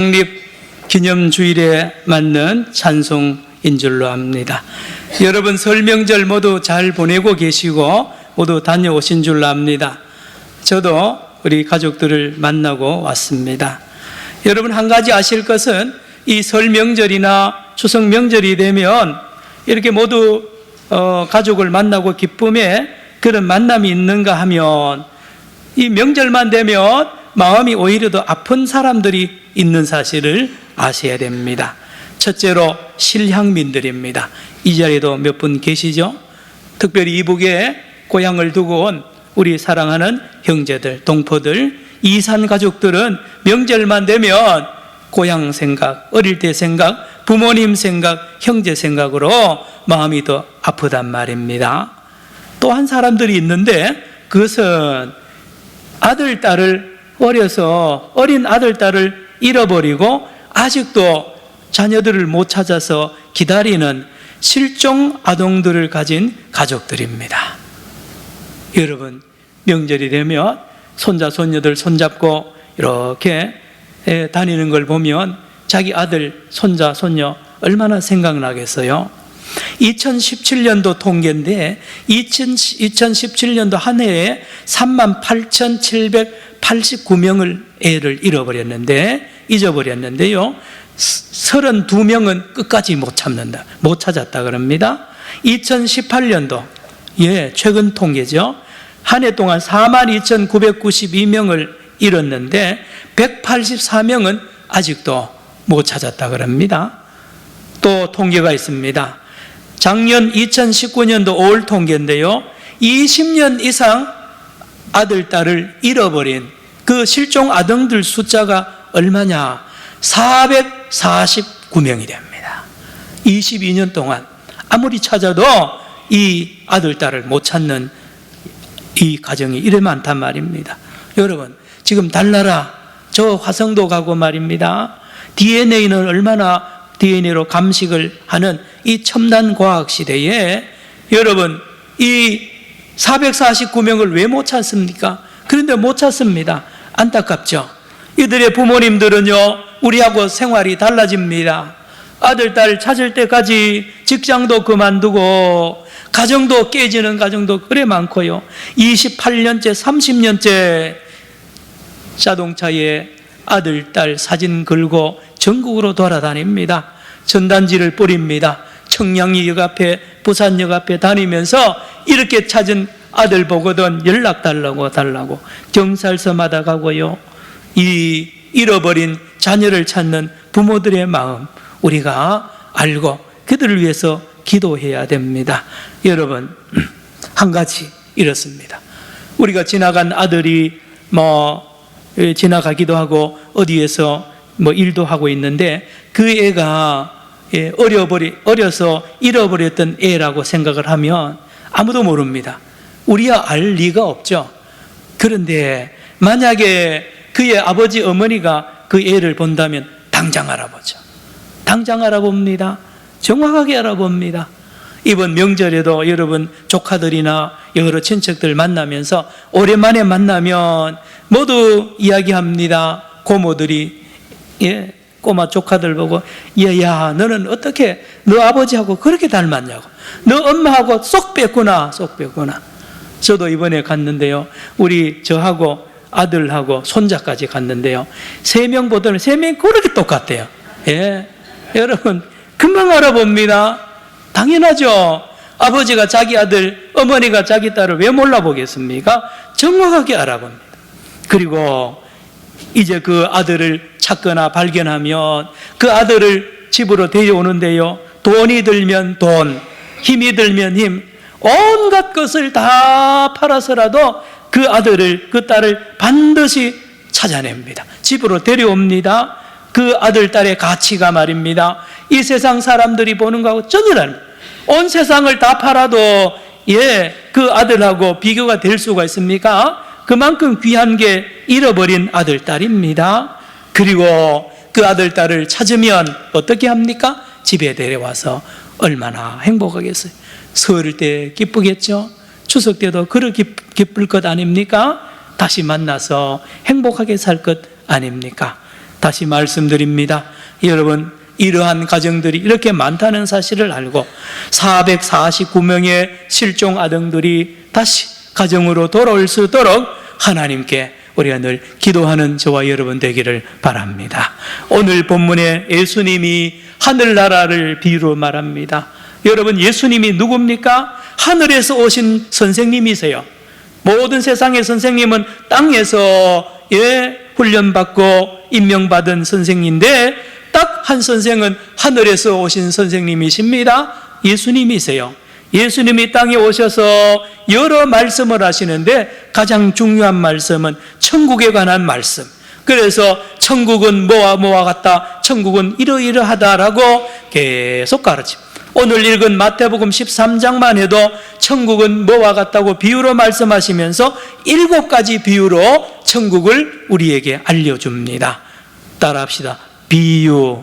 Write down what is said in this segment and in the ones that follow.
창립 기념 주일에 맞는 찬송인 줄로 압니다. 여러분 설 명절 모두 잘 보내고 계시고 모두 다녀오신 줄로 압니다. 저도 우리 가족들을 만나고 왔습니다. 여러분 한 가지 아실 것은 이 설 명절이나 추석 명절이 되면 이렇게 모두 어, 가족을 만나고 기쁨에 그런 만남이 있는가 하면 이 명절만 되면 마음이 오히려 더 아픈 사람들이 있는 사실을 아셔야 됩니다. 첫째로 실향민들입니다. 이 자리에도 몇 분 계시죠? 특별히 이북에 고향을 두고 온 우리 사랑하는 형제들, 동포들, 이산 가족들은 명절만 되면 고향 생각, 어릴 때 생각, 부모님 생각, 형제 생각으로 마음이 더 아프단 말입니다. 또한 사람들이 있는데 그것은 아들, 딸을 어려서 어린 아들, 딸을 잃어버리고 아직도 자녀들을 못 찾아서 기다리는 실종 아동들을 가진 가족들입니다. 여러분, 명절이 되면 손자, 손녀들 손잡고 이렇게 예, 다니는 걸 보면 자기 아들, 손자, 손녀 얼마나 생각나겠어요? 2017년도 통계인데 2017년도 한 해에 38,789명을 애를 잃어버렸는데 잊어버렸는데요. 32명은 끝까지 못 참는다. 못 찾았다 그럽니다. 2018년도 예, 최근 통계죠. 한 해 동안 42,992명을 잃었는데 184명은 아직도 못 찾았다 그럽니다. 또 통계가 있습니다. 작년 2019년도 5월 통계인데요. 20년 이상 아들, 딸을 잃어버린 그 실종 아동들 숫자가 얼마냐? 449명이 됩니다. 22년 동안 아무리 찾아도 이 아들, 딸을 못 찾는 이 가정이 이래 많단 말입니다. 여러분, 지금 달나라 저 화성도 가고 말입니다. DNA는 얼마나 DNA로 감식을 하는 이 첨단 과학 시대에 여러분 이 449명을 왜 못 찾습니까? 그런데 못 찾습니다. 안타깝죠. 이들의 부모님들은요, 우리하고 생활이 달라집니다. 아들, 딸 찾을 때까지 직장도 그만두고, 가정도 깨지는 가정도 그래 많고요. 28년째, 30년째 자동차에 아들, 딸 사진 걸고 전국으로 돌아다닙니다. 전단지를 뿌립니다. 청량리역 앞에, 부산역 앞에 다니면서 이렇게 찾은 아들 보거든 연락 달라고 달라고 경찰서마다 가고요. 이 잃어버린 자녀를 찾는 부모들의 마음 우리가 알고 그들을 위해서 기도해야 됩니다. 여러분 한 가지 이렇습니다. 우리가 지나간 아들이 뭐 예, 지나가기도 하고 어디에서 뭐 일도 하고 있는데 그 애가 예, 어려버리 어려서 잃어버렸던 애라고 생각을 하면 아무도 모릅니다. 우리야 알 리가 없죠. 그런데 만약에 그의 아버지 어머니가 그 애를 본다면 당장 알아보죠. 당장 알아봅니다. 정확하게 알아봅니다. 이번 명절에도 여러분 조카들이나 여러 친척들 만나면서 오랜만에 만나면 모두 이야기합니다. 고모들이 예, 꼬마 조카들 보고 얘야 너는 어떻게 너 아버지하고 그렇게 닮았냐고. 너 엄마하고 쏙 뺐구나 쏙 뺐구나. 저도 이번에 갔는데요. 우리 저하고 아들하고 손자까지 갔는데요. 세 명 보더니 세 명이 그렇게 똑같대요. 예. 여러분 금방 알아봅니다. 당연하죠. 아버지가 자기 아들 어머니가 자기 딸을 왜 몰라보겠습니까? 정확하게 알아봅니다. 그리고 이제 그 아들을 찾거나 발견하면 그 아들을 집으로 데려오는데요. 돈이 들면 돈, 힘이 들면 힘, 온갖 것을 다 팔아서라도 그 아들을, 그 딸을 반드시 찾아냅니다. 집으로 데려옵니다. 그 아들, 딸의 가치가 말입니다. 이 세상 사람들이 보는 거하고 전혀 다릅니다. 온 세상을 다 팔아도 예, 그 아들하고 비교가 될 수가 있습니까? 그만큼 귀한 게 잃어버린 아들, 딸입니다. 그리고 그 아들, 딸을 찾으면 어떻게 합니까? 집에 데려와서 얼마나 행복하겠어요. 설때 기쁘겠죠? 추석 때도 그렇게 기쁠 것 아닙니까? 다시 만나서 행복하게 살 것 아닙니까? 다시 말씀드립니다. 여러분, 이러한 가정들이 이렇게 많다는 사실을 알고 449명의 실종 아동들이 다시 가정으로 돌아올 수 있도록 하나님께 우리가 늘 기도하는 저와 여러분 되기를 바랍니다. 오늘 본문에 예수님이 하늘나라를 비유로 말합니다. 여러분, 예수님이 누굽니까? 하늘에서 오신 선생님이세요. 모든 세상의 선생님은 땅에서 예, 훈련받고 임명받은 선생인데 딱 한 선생은 하늘에서 오신 선생님이십니다. 예수님이세요. 예수님이 땅에 오셔서 여러 말씀을 하시는데 가장 중요한 말씀은 천국에 관한 말씀. 그래서 천국은 뭐와 뭐와 같다. 천국은 이러이러하다라고 계속 가르칩니다. 오늘 읽은 마태복음 13장만 해도 천국은 뭐와 같다고 비유로 말씀하시면서 일곱 가지 비유로 천국을 우리에게 알려줍니다. 따라합시다. 비유.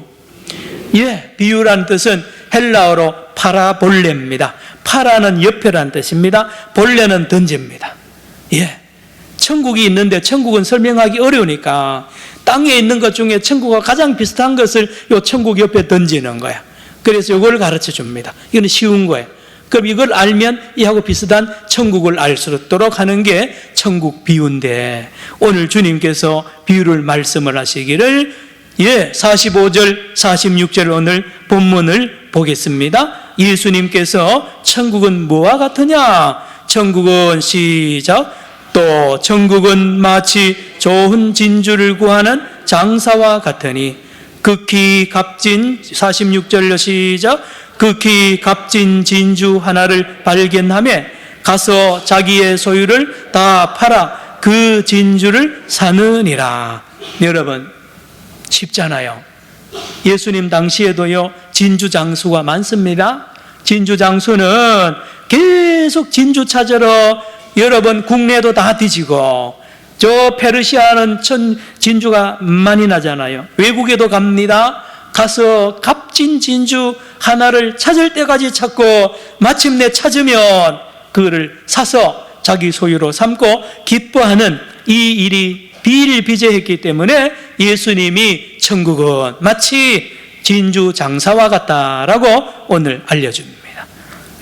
예, 비유란 뜻은 헬라어로 파라볼레입니다. 파라는 옆에란 뜻입니다. 볼레는 던집니다. 예. 천국이 있는데 천국은 설명하기 어려우니까 땅에 있는 것 중에 천국과 가장 비슷한 것을 요 천국 옆에 던지는 거야. 그래서 이걸 가르쳐 줍니다. 이건 쉬운 거예요. 그럼 이걸 알면 이하고 비슷한 천국을 알 수 있도록 하는 게 천국 비유인데 오늘 주님께서 비유를 말씀을 하시기를 예, 45절, 46절 오늘 본문을 보겠습니다. 예수님께서 천국은 뭐와 같으냐? 천국은 시작. 또 천국은 마치 좋은 진주를 구하는 장사와 같으니 극히 값진 46절로 시작. 극히 값진 진주 하나를 발견함에 가서 자기의 소유를 다 팔아 그 진주를 사느니라. 여러분, 쉽잖아요. 예수님 당시에도요, 진주 장수가 많습니다. 진주 장수는 계속 진주 찾으러 여러분 국내도 다 뒤지고 저 페르시아는 천 진주가 많이 나잖아요. 외국에도 갑니다. 가서 값진 진주 하나를 찾을 때까지 찾고 마침내 찾으면 그거를 사서 자기 소유로 삼고 기뻐하는 이 일이 비일비재했기 때문에 예수님이 천국은 마치 진주 장사와 같다라고 오늘 알려줍니다.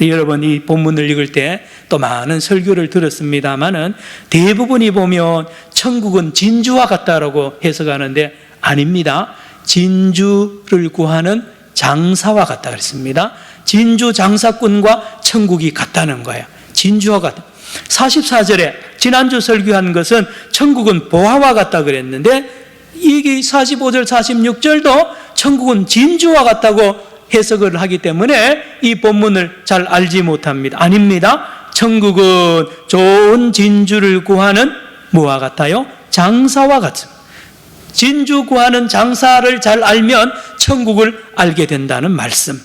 여러분 이 본문을 읽을 때 또 많은 설교를 들었습니다만은 대부분이 보면 천국은 진주와 같다라고 해석하는데 아닙니다. 진주를 구하는 장사와 같다 그랬습니다. 진주 장사꾼과 천국이 같다는 거예요. 진주와 같다. 44절에 지난주 설교한 것은 천국은 보화와 같다 그랬는데 이게 45절 46절도 천국은 진주와 같다고 해석을 하기 때문에 이 본문을 잘 알지 못합니다. 아닙니다. 천국은 좋은 진주를 구하는 뭐와 같아요? 장사와 같습니다. 진주 구하는 장사를 잘 알면 천국을 알게 된다는 말씀.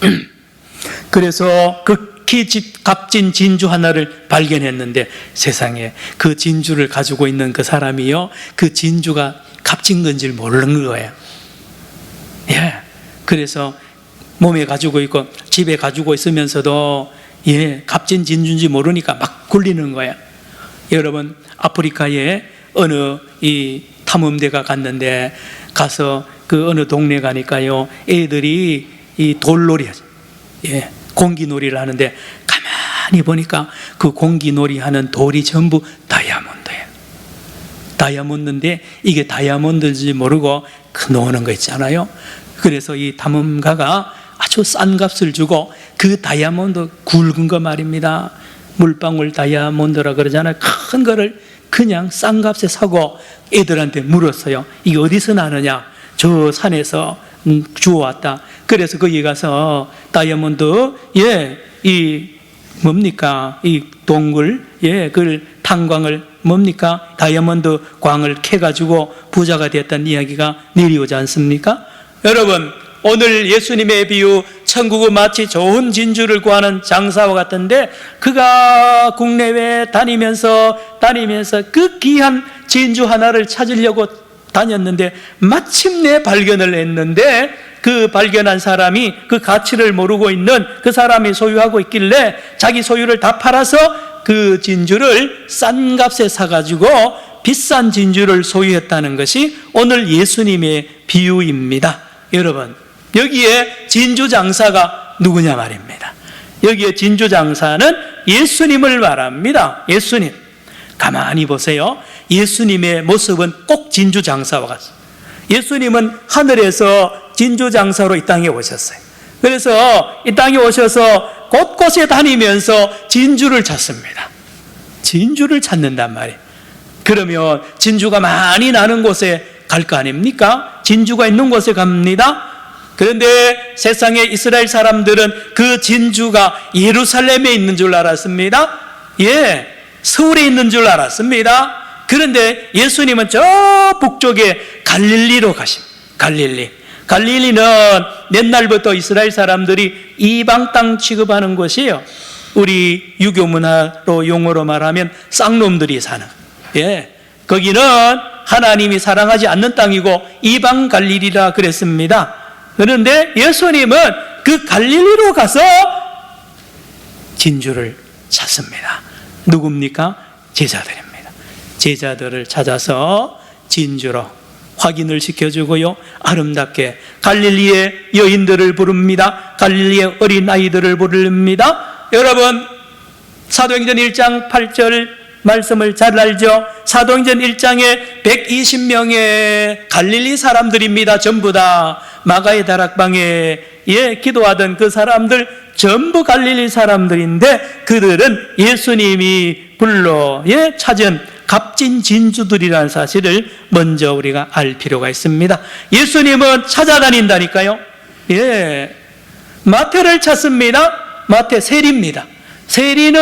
그래서 극히 값진 진주 하나를 발견했는데 세상에 그 진주를 가지고 있는 그 사람이요. 그 진주가 값진 건지 모르는 거예요. 예. 그래서 몸에 가지고 있고 집에 가지고 있으면서도 예, 값진 진주인지 모르니까 막 굴리는 거야. 여러분, 아프리카에 어느 이 탐험대가 갔는데 가서 그 어느 동네 가니까요. 애들이 이 돌놀이 하죠. 예, 공기놀이를 하는데 가만히 보니까 그 공기놀이 하는 돌이 전부 다이아몬드예요. 다이아몬드인데 이게 다이아몬드인지 모르고 그 노는 거 있잖아요. 그래서 이 탐험가가 아주 싼 값을 주고 그 다이아몬드 굵은 거 말입니다. 물방울 다이아몬드라 그러잖아요. 큰 거를 그냥 싼 값에 사고 애들한테 물었어요. 이게 어디서 나느냐? 저 산에서 음, 주워왔다. 그래서 거기 가서 다이아몬드, 예, 이 뭡니까? 이 동굴, 예, 그걸 탄광을 뭡니까? 다이아몬드 광을 캐가지고 부자가 됐다는 이야기가 내려오지 않습니까? 여러분, 오늘 예수님의 비유, 천국은 마치 좋은 진주를 구하는 장사와 같은데, 그가 국내외 다니면서, 다니면서 그 귀한 진주 하나를 찾으려고 다녔는데, 마침내 발견을 했는데, 그 발견한 사람이 그 가치를 모르고 있는 그 사람이 소유하고 있길래 자기 소유를 다 팔아서 그 진주를 싼 값에 사가지고 비싼 진주를 소유했다는 것이 오늘 예수님의 비유입니다. 여러분, 여기에 진주 장사가 누구냐 말입니다. 여기에 진주 장사는 예수님을 말합니다. 예수님. 가만히 보세요. 예수님의 모습은 꼭 진주 장사와 같습니다. 예수님은 하늘에서 진주 장사로 이 땅에 오셨어요. 그래서 이 땅에 오셔서 곳곳에 다니면서 진주를 찾습니다. 진주를 찾는단 말이에요. 그러면 진주가 많이 나는 곳에 갈 거 아닙니까? 진주가 있는 곳에 갑니다. 그런데 세상의 이스라엘 사람들은 그 진주가 예루살렘에 있는 줄 알았습니다. 예, 서울에 있는 줄 알았습니다. 그런데 예수님은 저 북쪽에 갈릴리로 가십니다. 갈릴리. 갈릴리는 옛날부터 이스라엘 사람들이 이방 땅 취급하는 곳이에요. 우리 유교 문화로 용어로 말하면 쌍놈들이 사는. 예. 거기는 하나님이 사랑하지 않는 땅이고 이방 갈릴리라 그랬습니다. 그런데 예수님은 그 갈릴리로 가서 진주를 찾습니다. 누굽니까? 제자들입니다. 제자들을 찾아서 진주로 확인을 시켜주고요. 아름답게 갈릴리의 여인들을 부릅니다. 갈릴리의 어린 아이들을 부릅니다. 여러분, 사도행전 1장 8절 말씀을 잘 알죠? 사도행전 1장에 120명의 갈릴리 사람들입니다. 전부 다 마가의 다락방에 예, 기도하던 그 사람들 전부 갈릴리 사람들인데 그들은 예수님이 불러 예, 찾은 값진 진주들이라는 사실을 먼저 우리가 알 필요가 있습니다. 예수님은 찾아다닌다니까요. 예. 마태를 찾습니다. 마태 세리입니다. 세리는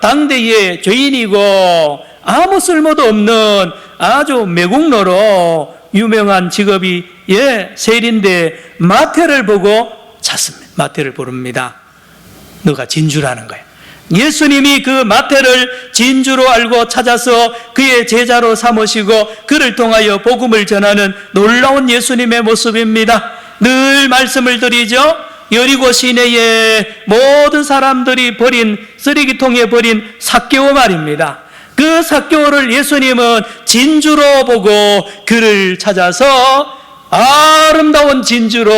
당대의 죄인이고 아무 쓸모도 없는 아주 매국노로 유명한 직업이 예, 세리인데 마태를 보고 찾습니다. 마태를 부릅니다. 너가 진주라는 거예요. 예수님이 그 마태를 진주로 알고 찾아서 그의 제자로 삼으시고 그를 통하여 복음을 전하는 놀라운 예수님의 모습입니다. 늘 말씀을 드리죠. 여리고 시내에 모든 사람들이 버린 쓰레기통에 버린 삭개오 말입니다. 그 삭개오를 예수님은 진주로 보고 그를 찾아서 아름다운 진주로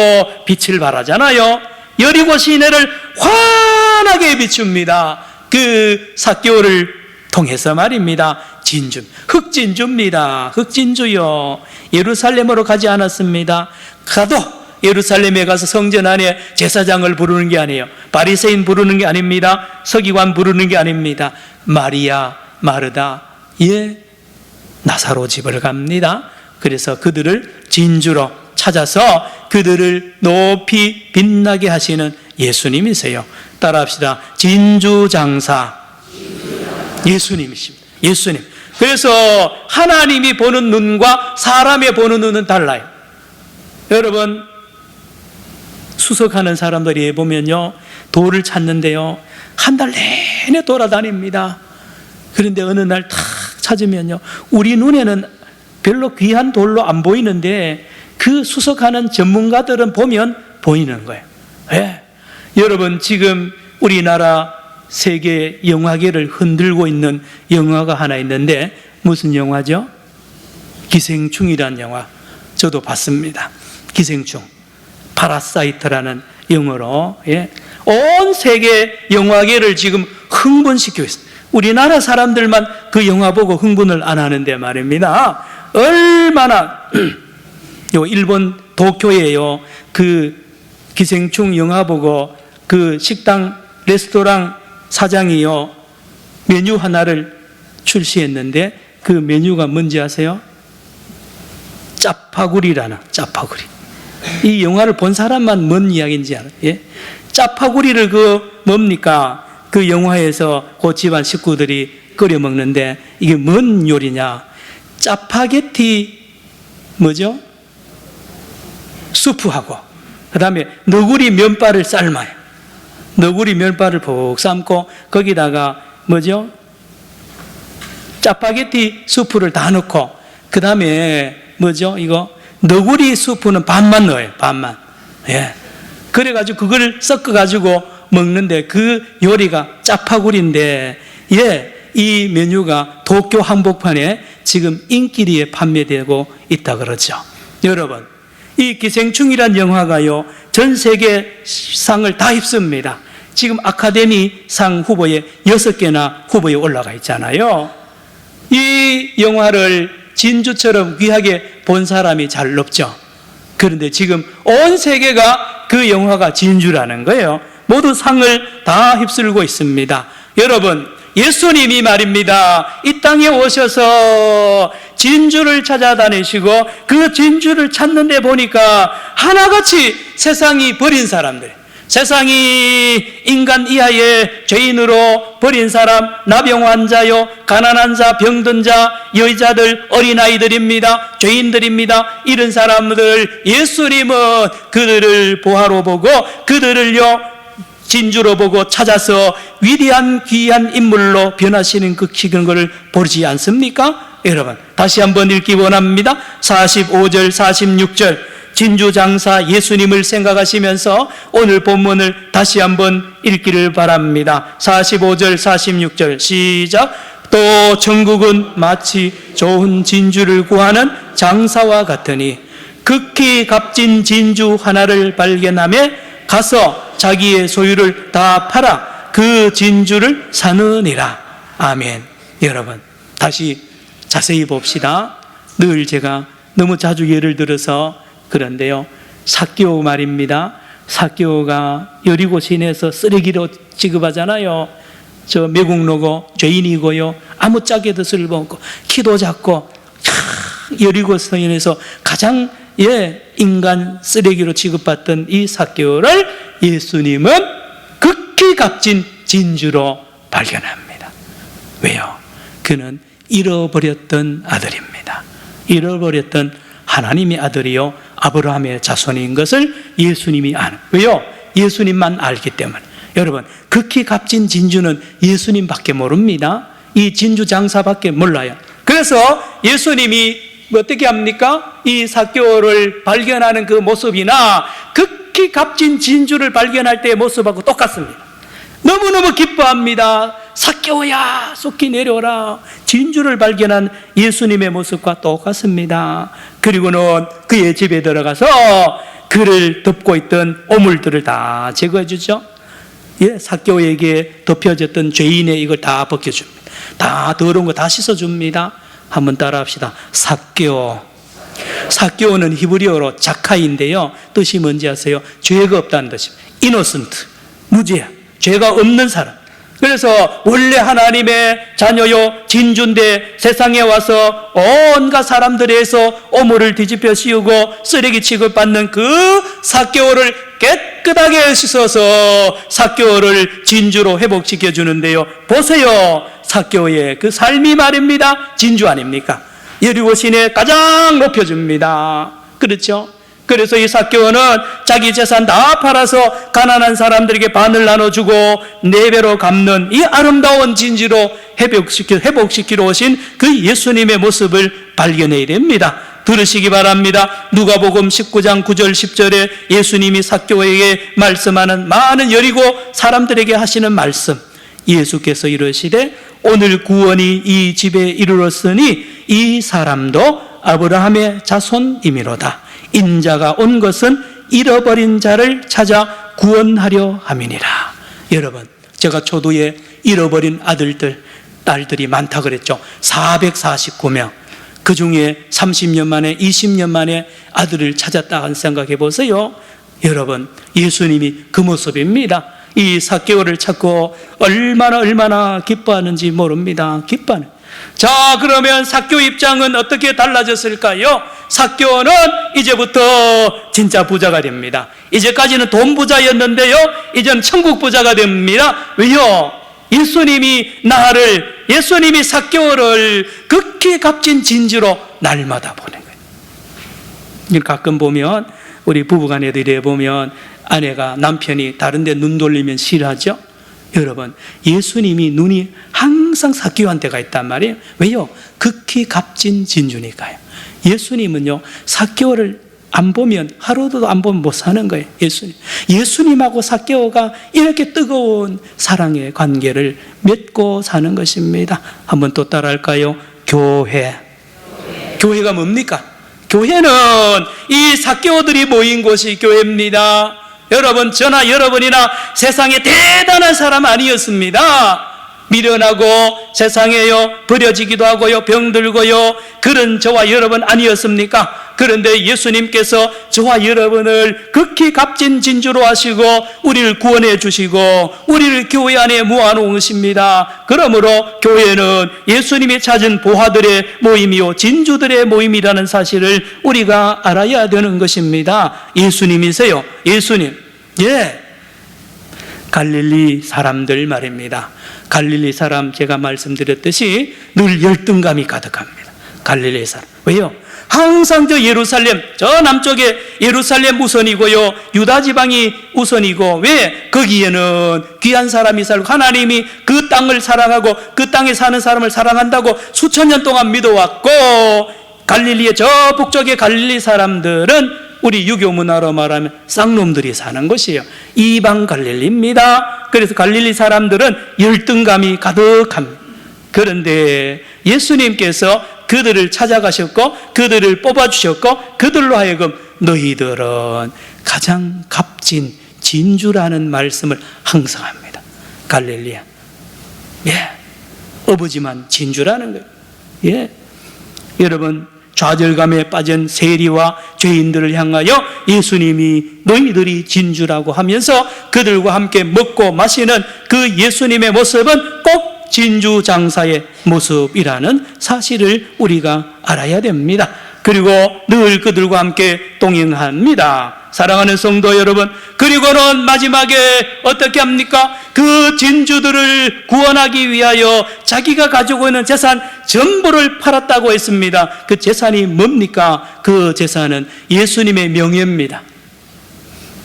빛을 발하잖아요. 여리고 시내를 환하게 비춥니다. 그 삭개오를 통해서 말입니다. 진주, 흑진주입니다. 흑진주요. 예루살렘으로 가지 않았습니다. 가도 예루살렘에 가서 성전 안에 제사장을 부르는 게 아니에요. 바리새인 부르는 게 아닙니다. 서기관 부르는 게 아닙니다. 마리아, 마르다, 예, 나사로 집을 갑니다. 그래서 그들을 진주로 찾아서 그들을 높이 빛나게 하시는 예수님이세요. 따라합시다. 진주 장사. 예수님이십니다. 예수님. 그래서 하나님이 보는 눈과 사람의 보는 눈은 달라요. 여러분, 수석하는 사람들이 보면요, 돌을 찾는데요, 한 달 내내 돌아다닙니다. 그런데 어느 날 탁 찾으면요, 우리 눈에는 별로 귀한 돌로 안 보이는데 그 수석하는 전문가들은 보면 보이는 거예요. 왜? 여러분, 지금 우리나라 세계 영화계를 흔들고 있는 영화가 하나 있는데 무슨 영화죠? 기생충이라는 영화. 저도 봤습니다. 기생충. 파라사이트라는 영어로 예. 온 세계 영화계를 지금 흥분시키고 있습니다. 우리나라 사람들만 그 영화 보고 흥분을 안 하는데 말입니다. 얼마나 요 일본 도쿄에요. 그 기생충 영화 보고 그 식당 레스토랑 사장이요. 메뉴 하나를 출시했는데 그 메뉴가 뭔지 아세요? 짜파구리라는 짜파구리. 이 영화를 본 사람만 뭔 이야기인지 알아요. 예? 짜파구리를 그 뭡니까? 그 영화에서 그 집안 식구들이 끓여 먹는데 이게 뭔 요리냐? 짜파게티 뭐죠? 수프하고 그 다음에 너구리 면발을 삶아요. 너구리 면발을 푹 삶고 거기다가 뭐죠? 짜파게티 수프를 다 넣고 그 다음에 뭐죠? 이거 너구리 수프는 반만 넣어요. 반만. 예. 그래가지고 그걸 섞어가지고 먹는데 그 요리가 짜파구리인데, 예. 이 메뉴가 도쿄 한복판에 지금 인기리에 판매되고 있다 그러죠. 여러분, 이 기생충이란 영화가요, 전 세계 상을 다 휩습니다. 지금 아카데미 상 후보에 여섯 개나 후보에 올라가 있잖아요. 이 영화를 진주처럼 귀하게 본 사람이 잘 없죠. 그런데 지금 온 세계가 그 영화가 진주라는 거예요. 모두 상을 다 휩쓸고 있습니다. 여러분, 예수님이 말입니다. 이 땅에 오셔서 진주를 찾아다니시고 그 진주를 찾는 데 보니까 하나같이 세상이 버린 사람들, 세상이 인간 이하의 죄인으로 버린 사람, 나병 환자요, 가난한 자, 병든 자, 여자들, 어린아이들입니다. 죄인들입니다. 이런 사람들, 예수님은 그들을 보하러 보고 그들을요, 진주로 보고 찾아서 위대한 귀한 인물로 변하시는 그 기근 것을 보지 않습니까? 여러분, 다시 한번 읽기 원합니다. 45절, 46절. 진주 장사 예수님을 생각하시면서 오늘 본문을 다시 한번 읽기를 바랍니다. 45절, 46절 시작. 또 천국은 마치 좋은 진주를 구하는 장사와 같으니 극히 값진 진주 하나를 발견하며 가서 자기의 소유를 다 팔아 그 진주를 사느니라. 아멘. 여러분, 다시 자세히 봅시다. 늘 제가 너무 자주 예를 들어서 그런데요. 사교 말입니다. 사교가 여리고 시내에서 쓰레기로 취급하잖아요. 저 매국노고 죄인이고요. 아무 짝에도 쓸모없고 키도 작고 여리고 시내에서 가장 예 인간 쓰레기로 취급받던 이 사교를 예수님은 극히 값진 진주로 발견합니다. 왜요? 그는 잃어버렸던 아들입니다. 잃어버렸던 하나님의 아들이요 아브라함의 자손인 것을 예수님이 아는 왜요? 예수님만 알기 때문에 여러분 극히 값진 진주는 예수님밖에 모릅니다. 이 진주 장사밖에 몰라요. 그래서 예수님이 뭐 어떻게 합니까? 이 사교를 발견하는 그 모습이나 극히 값진 진주를 발견할 때의 모습하고 똑같습니다. 너무너무 기뻐합니다. 사교야, 속히 내려오라. 진주를 발견한 예수님의 모습과 똑같습니다. 그리고는 그의 집에 들어가서 그를 덮고 있던 오물들을 다 제거해 주죠. 예, 사교에게 덮여졌던 죄인의 이걸 다 벗겨줍니다. 다 더러운 거 다 씻어줍니다. 한번 따라합시다. 사교. 사교는 히브리어로 자카인데요. 뜻이 뭔지 아세요? 죄가 없다는 뜻입니다. 이노센트. 무죄야. 죄가 없는 사람. 그래서 원래 하나님의 자녀요 진주인데 세상에 와서 온갖 사람들에서 오물을 뒤집혀 씌우고 쓰레기 취급받는 그 사교를 깨 끗하게 씻어서 사교를 진주로 회복시켜 주는데요. 보세요. 사교의 그 삶이 말입니다. 진주 아닙니까? 여리고 시내 가장 높여줍니다. 그렇죠? 그래서 이 사교는 자기 재산 다 팔아서 가난한 사람들에게 반을 나눠주고 네 배로 갚는 이 아름다운 진지로 회복시키, 회복시키러 오신 그 예수님의 모습을 발견해야 됩니다. 들으시기 바랍니다. 누가복음 19장 9절 10절에 예수님이 사교에게 말씀하는 많은 여리고 사람들에게 하시는 말씀. 예수께서 이르시되 오늘 구원이 이 집에 이르렀으니 이 사람도 아브라함의 자손이미로다. 인자가 온 것은 잃어버린 자를 찾아 구원하려 함이니라. 여러분, 제가 초도에 잃어버린 아들들, 딸들이 많다 그랬죠. 449명. 그 중에 30년 만에, 20년 만에 아들을 찾았다 생각해 보세요. 여러분, 예수님이 그 모습입니다. 이 사개월을 찾고 얼마나 얼마나 기뻐하는지 모릅니다. 기뻐하는. 자, 그러면 사교 입장은 어떻게 달라졌을까요? 사교는 이제부터 진짜 부자가 됩니다. 이제까지는 돈 부자였는데요. 이젠 천국 부자가 됩니다. 왜요? 예수님이 나를, 예수님이 사교를 극히 값진 진지로 날마다 보낸 거예요. 가끔 보면 우리 부부간에도 이래 보면 아내가 남편이 다른데 눈 돌리면 싫어하죠? 여러분, 예수님이 눈이 항상 사교한 때가 있단 말이에요. 왜요? 극히 값진 진주니까요. 예수님은요, 사교를 안 보면 하루도 안 보면 못 사는 거예요. 예수님. 예수님하고 사개오가 이렇게 뜨거운 사랑의 관계를 맺고 사는 것입니다. 한번 또 따라할까요? 교회. 교회가 뭡니까? 교회는 이 사개오들이 모인 곳이 교회입니다. 여러분, 저나 여러분이나 세상에 대단한 사람 아니었습니다. 미련하고 세상에요 버려지기도 하고요 병들고요 그런 저와 여러분 아니었습니까? 그런데 예수님께서 저와 여러분을 극히 값진 진주로 하시고 우리를 구원해 주시고 우리를 교회 안에 모아 놓으십니다. 그러므로 교회는 예수님이 찾은 보화들의 모임이요 진주들의 모임이라는 사실을 우리가 알아야 되는 것입니다. 예수님이세요. 예수님. 예. 갈릴리 사람들 말입니다. 갈릴리 사람 제가 말씀드렸듯이 늘 열등감이 가득합니다. 갈릴리 사람. 왜요? 항상 저 예루살렘, 저 남쪽에 예루살렘 우선이고요. 유다 지방이 우선이고, 왜? 거기에는 귀한 사람이 살고, 하나님이 그 땅을 사랑하고, 그 땅에 사는 사람을 사랑한다고 수천 년 동안 믿어왔고, 갈릴리의 저 북쪽의 갈릴리 사람들은 우리 유교 문화로 말하면 쌍놈들이 사는 곳이에요. 이방 갈릴리입니다. 그래서 갈릴리 사람들은 열등감이 가득합니다. 그런데 예수님께서 그들을 찾아가셨고 그들을 뽑아주셨고 그들로 하여금 너희들은 가장 값진 진주라는 말씀을 항상 합니다. 갈릴리야. 예. 어부지만 진주라는 거예요. 예. 여러분, 좌절감에 빠진 세리와 죄인들을 향하여 예수님이 너희들이 진주라고 하면서 그들과 함께 먹고 마시는 그 예수님의 모습은 꼭 진주 장사의 모습이라는 사실을 우리가 알아야 됩니다. 그리고 늘 그들과 함께 동행합니다. 사랑하는 성도 여러분, 그리고는 마지막에 어떻게 합니까? 그 진주들을 구원하기 위하여 자기가 가지고 있는 재산 전부를 팔았다고 했습니다. 그 재산이 뭡니까? 그 재산은 예수님의 명예입니다.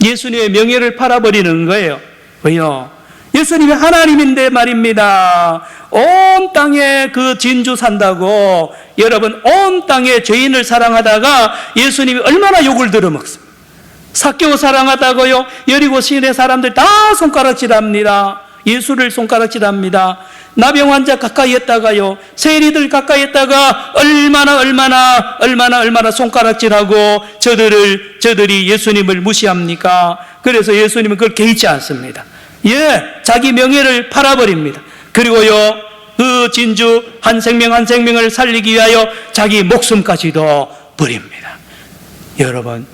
예수님의 명예를 팔아버리는 거예요. 왜요? 예수님이 하나님인데 말입니다. 온 땅에 그 진주 산다고 여러분 온 땅에 죄인을 사랑하다가 예수님이 얼마나 욕을 들어먹습니다. 사개오 사랑하다고요. 여리고 시내 사람들 다 손가락질합니다. 예수를 손가락질합니다. 나병 환자 가까이 했다가요. 세리들 가까이 했다가 얼마나 얼마나 얼마나 얼마나 손가락질하고 저들을 저들이 예수님을 무시합니까? 그래서 예수님은 그걸 개의치 않습니다. 예, 자기 명예를 팔아버립니다. 그리고요, 그 진주 한 생명 한 생명을 살리기 위하여 자기 목숨까지도 버립니다. 여러분,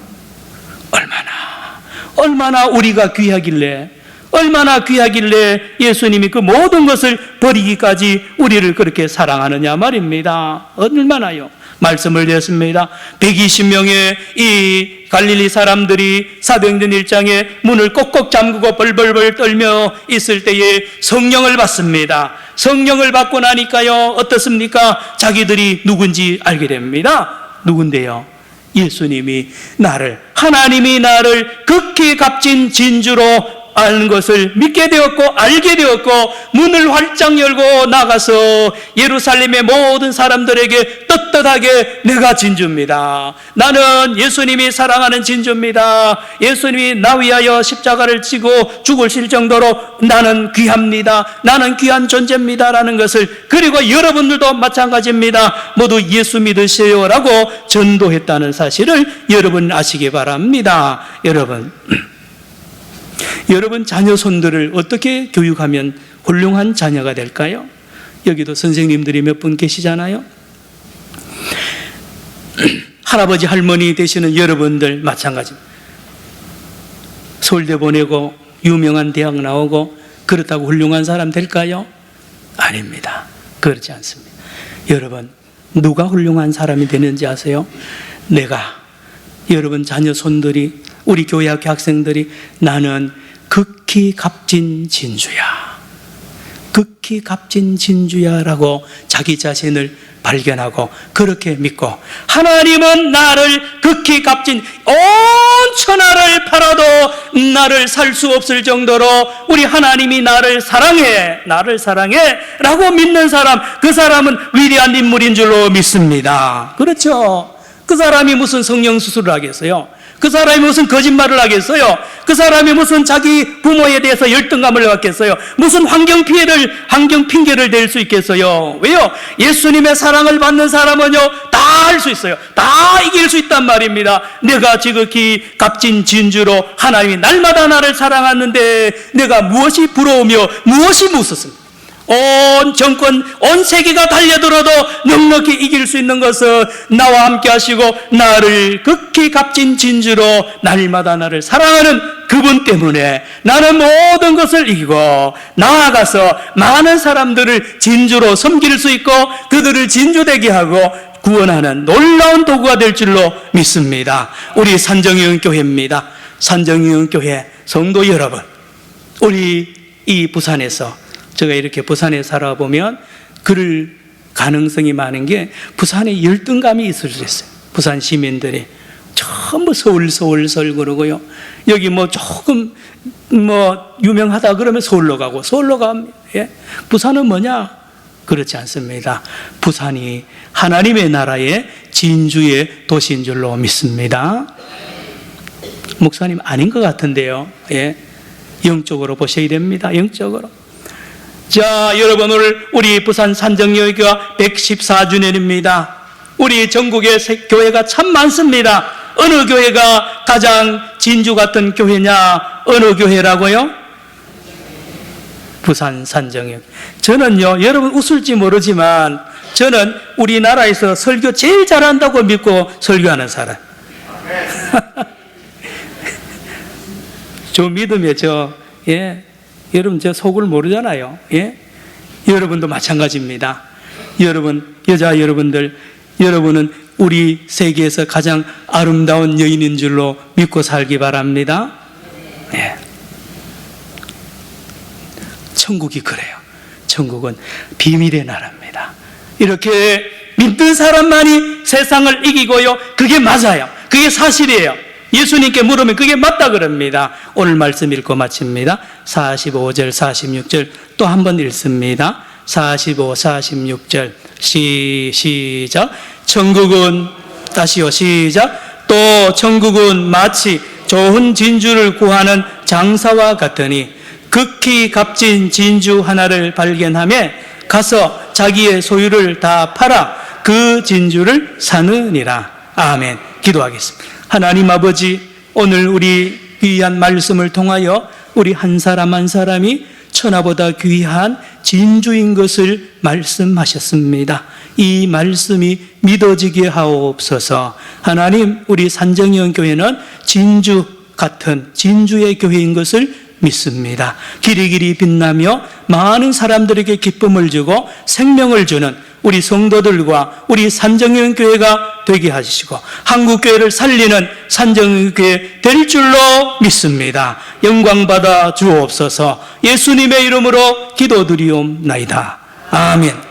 얼마나, 얼마나 우리가 귀하길래, 얼마나 귀하길래 예수님이 그 모든 것을 버리기까지 우리를 그렇게 사랑하느냐 말입니다. 얼마나요? 말씀을 드렸습니다. 120명의 이 갈릴리 사람들이 사도행전 1장에 문을 꼭꼭 잠그고 벌벌벌 떨며 있을 때에 성령을 받습니다. 성령을 받고 나니까요, 어떻습니까? 자기들이 누군지 알게 됩니다. 누군데요? 예수님이 나를, 하나님이 나를 극히 값진 진주로 아는 것을 믿게 되었고 알게 되었고 문을 활짝 열고 나가서 예루살렘의 모든 사람들에게 떳떳하게 내가 진주입니다. 나는 예수님이 사랑하는 진주입니다. 예수님이 나 위하여 십자가를 지고 죽으실 정도로 나는 귀합니다. 나는 귀한 존재입니다라는 것을 그리고 여러분들도 마찬가지입니다. 모두 예수 믿으세요라고 전도했다는 사실을 여러분 아시기 바랍니다. 여러분 여러분 자녀 손들을 어떻게 교육하면 훌륭한 자녀가 될까요? 여기도 선생님들이 몇 분 계시잖아요. 할아버지 할머니 되시는 여러분들 마찬가지. 서울대 보내고 유명한 대학 나오고 그렇다고 훌륭한 사람 될까요? 아닙니다. 그렇지 않습니다. 여러분 누가 훌륭한 사람이 되는지 아세요? 내가 여러분 자녀 손들이 우리 교회 학교 학생들이 나는 극히 값진 진주야. 극히 값진 진주야라고 자기 자신을 발견하고 그렇게 믿고 하나님은 나를 극히 값진 온 천하를 팔아도 나를 살 수 없을 정도로 우리 하나님이 나를 사랑해 나를 사랑해 라고 믿는 사람 그 사람은 위대한 인물인 줄로 믿습니다 그렇죠 그 사람이 무슨 성령 수술을 하겠어요? 그 사람이 무슨 거짓말을 하겠어요? 그 사람이 무슨 자기 부모에 대해서 열등감을 갖겠어요? 무슨 환경 피해를, 환경 핑계를 댈 수 있겠어요? 왜요? 예수님의 사랑을 받는 사람은요, 다 할 수 있어요. 다 이길 수 있단 말입니다. 내가 지극히 값진 진주로 하나님이 날마다 나를 사랑하는데 내가 무엇이 부러우며 무엇이 무섭습니까? 온 정권, 온 세계가 달려들어도 넉넉히 이길 수 있는 것은 나와 함께 하시고 나를 극히 값진 진주로 날마다 나를 사랑하는 그분 때문에 나는 모든 것을 이기고 나아가서 많은 사람들을 진주로 섬길 수 있고 그들을 진주되게 하고 구원하는 놀라운 도구가 될 줄로 믿습니다. 우리 산정형 교회입니다. 산정형 교회 성도 여러분, 우리 이 부산에서 제가 이렇게 부산에 살아보면 그럴 가능성이 많은 게 부산에 열등감이 있을 수 있어요. 부산 시민들이 전부 서울 서울 서울 그러고요. 여기 뭐 조금 뭐 유명하다 그러면 서울로 가고 서울로 가면 예? 부산은 뭐냐? 그렇지 않습니다. 부산이 하나님의 나라의 진주의 도시인 줄로 믿습니다. 목사님 아닌 것 같은데요. 예. 영적으로 보셔야 됩니다. 영적으로. 자, 여러분 오늘 우리 부산 산정여교가 114주년입니다. 우리 전국에 세- 교회가 참 많습니다. 어느 교회가 가장 진주 같은 교회냐? 어느 교회라고요? 부산 산정역. 저는요, 여러분 웃을지 모르지만 저는 우리나라에서 설교 제일 잘한다고 믿고 설교하는 사람. 저 믿음에 저, 예, 여러분 저 속을 모르잖아요. 예? 여러분도 마찬가지입니다. 여러분, 여자 여러분들, 여러분은 우리 세계에서 가장 아름다운 여인인 줄로 믿고 살기 바랍니다. 예. 천국이 그래요. 천국은 비밀의 나라입니다. 이렇게 믿는 사람만이 세상을 이기고요. 그게 맞아요. 그게 사실이에요. 예수님께 물으면 그게 맞다 그럽니다. 오늘 말씀 읽고 마칩니다. 45절, 46절 또 한 번 읽습니다. 45, 46절 시, 시작 천국은 다시요 시작 또 천국은 마치 좋은 진주를 구하는 장사와 같으니 극히 값진 진주 하나를 발견하며 가서 자기의 소유를 다 팔아 그 진주를 사느니라. 아멘. 기도하겠습니다. 하나님 아버지, 오늘 우리 귀한 말씀을 통하여 우리 한 사람 한 사람이 천하보다 귀한 진주인 것을 말씀하셨습니다. 이 말씀이 믿어지게 하옵소서. 하나님, 우리 산정형 교회는 진주 같은 진주의 교회인 것을 믿습니다. 길이 길이 빛나며 많은 사람들에게 기쁨을 주고 생명을 주는 우리 성도들과 우리 산정형 교회가 되게 하시고 한국 교회를 살리는 산정형 교회 될 줄로 믿습니다. 영광 받아 주옵소서. 예수님의 이름으로 기도드리옵나이다. 아멘.